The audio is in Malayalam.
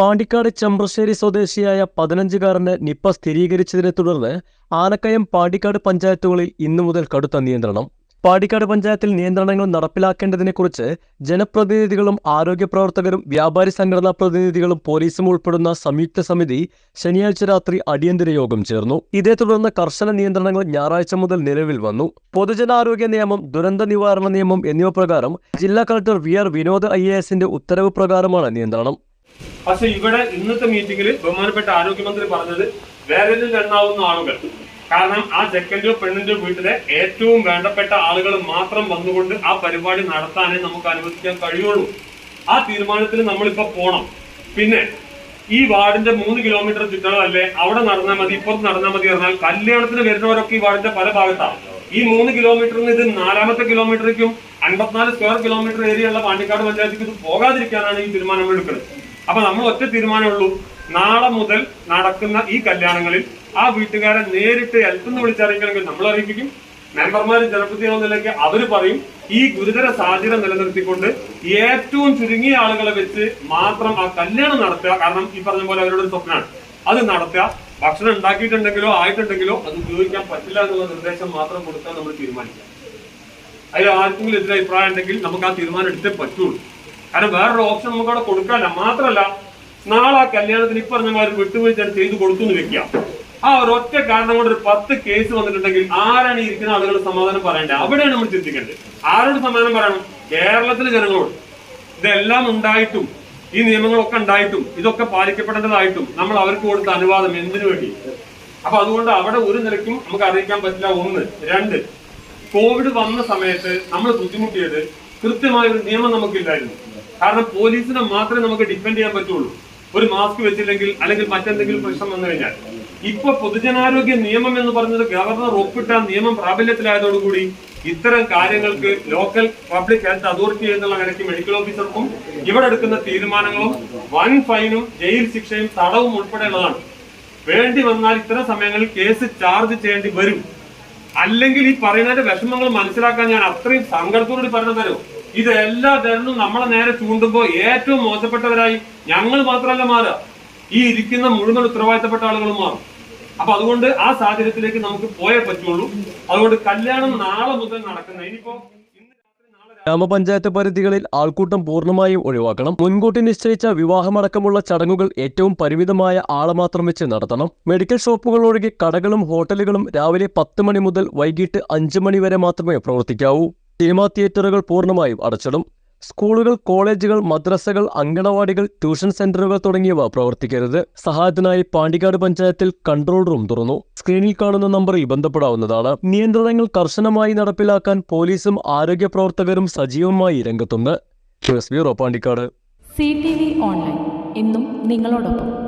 Pandikkad Chembrassery സ്വദേശിയായ പതിനഞ്ചുകാരന് നിപ്പ സ്ഥിരീകരിച്ചതിനെ തുടർന്ന് ആനക്കയം പാണ്ടിക്കാട് പഞ്ചായത്തുകളിൽ ഇന്നു മുതൽ കടുത്ത നിയന്ത്രണം. പാണ്ടിക്കാട് പഞ്ചായത്തിൽ നിയന്ത്രണങ്ങൾ നടപ്പിലാക്കേണ്ടതിനെക്കുറിച്ച് ജനപ്രതിനിധികളും ആരോഗ്യ പ്രവർത്തകരും വ്യാപാരി സംഘടനാ പ്രതിനിധികളും പോലീസും ഉൾപ്പെടുന്ന സംയുക്ത സമിതി ശനിയാഴ്ച രാത്രി അടിയന്തര യോഗം ചേർന്നു. ഇതേ തുടർന്ന് കർശന നിയന്ത്രണങ്ങൾ ഞായറാഴ്ച മുതൽ നിലവിൽ വന്നു. പൊതുജനാരോഗ്യ നിയമം ദുരന്ത നിവാരണ നിയമം എന്നിവ പ്രകാരം ജില്ലാ കളക്ടർ വി ആർ വിനോദ് ഐ ഉത്തരവ് പ്രകാരമാണ് നിയന്ത്രണം. പക്ഷെ ഇവിടെ ഇന്നത്തെ മീറ്റിംഗിൽ ബഹുമാനപ്പെട്ട ആരോഗ്യമന്ത്രി പറഞ്ഞത് വിരലിൽ എണ്ണാവുന്ന ആളുകൾ. കാരണം ആ ചെക്കന്റെയോ പെണ്ണിന്റെയോ വീട്ടിലെ ഏറ്റവും വേണ്ടപ്പെട്ട ആളുകൾ മാത്രം വന്നുകൊണ്ട് ആ പരിപാടി നടത്താനേ നമുക്ക് അനുവദിക്കാൻ കഴിയുള്ളൂ. ആ തീരുമാനത്തിൽ നമ്മളിപ്പോ പോണം. പിന്നെ ഈ വാർഡിന്റെ മൂന്ന് കിലോമീറ്റർ ചുറ്റളവല്ലേ അവിടെ നടന്നാൽ മതി ഇപ്പുറത്ത് നടന്നാൽ മതി പറഞ്ഞാൽ കല്യാണത്തിന് വരുന്നവരൊക്കെ ഈ വാർഡിന്റെ പല ഭാഗത്താണ് ഈ മൂന്ന് കിലോമീറ്ററിന് ഇത് നാലാമത്തെ കിലോമീറ്ററേക്കും അൻപത്തിനാല് സ്ക്വയർ കിലോമീറ്റർ ഏരിയ ഉള്ള പാണ്ടിക്കാട് പഞ്ചായത്തിക്ക് ഇത് പോകാതിരിക്കാനാണ് ഈ തീരുമാനം എടുക്കുന്നത്. അപ്പൊ നമ്മൾ ഒറ്റ തീരുമാനമുള്ളൂ നാളെ മുതൽ നടക്കുന്ന ഈ കല്യാണങ്ങളിൽ ആ വീട്ടുകാരെ നേരിട്ട് ഹെൽപ്പെന്ന് വിളിച്ചറിയിക്കണമെങ്കിൽ നമ്മൾ അറിയിപ്പിക്കും. മെമ്പർമാർ നിലയ്ക്ക് അവർ പറയും. ഈ ഗുരുതര സാഹചര്യം നിലനിർത്തിക്കൊണ്ട് ഏറ്റവും ചുരുങ്ങിയ ആളുകളെ വെച്ച് മാത്രം ആ കല്യാണം നടത്തുക. കാരണം ഈ പറഞ്ഞ പോലെ അവരുടെ ഒരു സ്വപ്നമാണ് അത് നടത്തുക. ഭക്ഷണം ഉണ്ടാക്കിയിട്ടുണ്ടെങ്കിലോ ആയിട്ടുണ്ടെങ്കിലോ അത് ഉപയോഗിക്കാൻ പറ്റില്ല എന്നുള്ള നിർദ്ദേശം മാത്രം കൊടുക്കാൻ നമ്മൾ തീരുമാനിക്കാം അതിൽ ആർക്കെങ്കിലും എതിരെ അഭിപ്രായം ഉണ്ടെങ്കിൽ നമുക്ക് ആ തീരുമാനം എടുത്തേ പറ്റുള്ളൂ. കാരണം വേറൊരു ഓപ്ഷൻ നമുക്ക് അവിടെ കൊടുക്കാല്ല മാത്രമല്ല നാളെ ആ കല്യാണത്തിന് ഇപ്പൊ ഞങ്ങൾ വിട്ടുവീഴ്ച ചെയ്തു കൊടുത്തു എന്ന് വെക്കാം. ആ ഒരു ഒറ്റ കാരണം കൊണ്ട് ഒരു പത്ത് കേസ് വന്നിട്ടുണ്ടെങ്കിൽ ആരാണ് ഇരിക്കുന്ന ആളുകൾ സമാധാനം പറയേണ്ടത്? അവിടെയാണ് നമ്മൾ ചിന്തിക്കേണ്ടത്. ആരോട് സമാധാനം പറയണം? കേരളത്തിലെ ജനങ്ങളോട്. ഇതെല്ലാം ഉണ്ടായിട്ടും ഈ നിയമങ്ങളൊക്കെ ഉണ്ടായിട്ടും ഇതൊക്കെ പാലിക്കപ്പെടേണ്ടതായിട്ടും നമ്മൾ അവർക്ക് കൊടുത്ത അനുവാദം എന്തിനു വേണ്ടി? അപ്പൊ അതുകൊണ്ട് അവിടെ ഒരു നിലയ്ക്കും നമുക്ക് അറിയിക്കാൻ പറ്റില്ല. ഒന്ന്. രണ്ട്. കോവിഡ് വന്ന സമയത്ത് നമ്മൾ ബുദ്ധിമുട്ടിയത് കൃത്യമായ ഒരു നിയമം നമുക്കില്ലായിരുന്നു കാരണം പോലീസിനെ മാത്രമേ നമുക്ക് ഡിപ്പെൻഡ് ചെയ്യാൻ പറ്റുള്ളൂ. ഒരു മാസ്ക് വെച്ചില്ലെങ്കിൽ അല്ലെങ്കിൽ മറ്റെന്തെങ്കിലും പ്രശ്നം വന്നു കഴിഞ്ഞാൽ. ഇപ്പൊ പൊതുജനാരോഗ്യ നിയമം എന്ന് പറഞ്ഞത് ഗവർണർ ഒപ്പിട്ട നിയമം പ്രാബല്യത്തിലായതോടുകൂടി ഇത്തരം കാര്യങ്ങൾക്ക് ലോക്കൽ പബ്ലിക് ഹെൽത്ത് അതോറിറ്റി എന്നുള്ള നിലയ്ക്ക് മെഡിക്കൽ ഓഫീസർക്കും ഇവിടെ എടുക്കുന്ന തീരുമാനങ്ങളും വൻ ഫൈനും ജയിൽ ശിക്ഷയും തടവും ഉൾപ്പെടെയുള്ളതാണ്. വേണ്ടി വന്നാൽ ഇത്തരം സമയങ്ങളിൽ കേസ് ചാർജ് ചെയ്യേണ്ടി വരും. അല്ലെങ്കിൽ ഈ പറയുന്നതിന്റെ വിഷമങ്ങൾ മനസ്സിലാക്കാൻ ഞാൻ അത്രയും സങ്കടത്തോടുകൂടി പറഞ്ഞു തരും ഇത് എല്ലാ തരനും നമ്മളെ നേരെ ചൂണ്ടുമ്പോൾ ഏറ്റവും മോശപ്പെട്ടവരായി ഞങ്ങൾ മാത്രമല്ല മാറുക. ഈ ഇരിക്കുന്ന മുഴുവൻ ഉത്തരവാദിത്തപ്പെട്ട ആളുകളും മാറും. അപ്പൊ അതുകൊണ്ട് ആ സാഹചര്യത്തിലേക്ക് നമുക്ക് പോയേ പറ്റുള്ളൂ. അതുകൊണ്ട് കല്യാണം നാളെ മുതൽ നടക്കുന്ന ഇനിയിപ്പോ ഗ്രാമപഞ്ചായത്ത് പരിധികളിൽ ആൾക്കൂട്ടം പൂർണമായും ഒഴിവാക്കണം. മുൻകൂട്ടി നിശ്ചയിച്ച വിവാഹമടക്കമുള്ള ചടങ്ങുകൾ ഏറ്റവും പരിമിതമായ ആളെ മാത്രം വെച്ച് നടത്തണം. മെഡിക്കൽ ഷോപ്പുകൾ ഒഴികെ കടകളും ഹോട്ടലുകളും രാവിലെ പത്ത് മണി മുതൽ വൈകിട്ട് അഞ്ച് മണി വരെ മാത്രമേ പ്രവർത്തിക്കാവൂ. സിനിമാ തിയേറ്ററുകൾ പൂർണമായും അടച്ചിടും. സ്കൂളുകൾ കോളേജുകൾ മദ്രസകൾ അങ്കണവാടികൾ ട്യൂഷൻ സെന്ററുകൾ തുടങ്ങിയവ പ്രവർത്തിക്കരുത്. സഹായത്തിനായി പാണ്ടിക്കാട് പഞ്ചായത്തിൽ കൺട്രോൾ റൂം തുറന്നു. സ്ക്രീനിൽ കാണുന്ന നമ്പറിൽ ബന്ധപ്പെടാവുന്നതാണ്. നിയന്ത്രണങ്ങൾ കർശനമായി നടപ്പിലാക്കാൻ പോലീസും ആരോഗ്യ പ്രവർത്തകരും സജീവമായി രംഗത്തുണ്ട്. Bureau Pandikkad. C T V online. എന്നും നിങ്ങളോടൊപ്പം.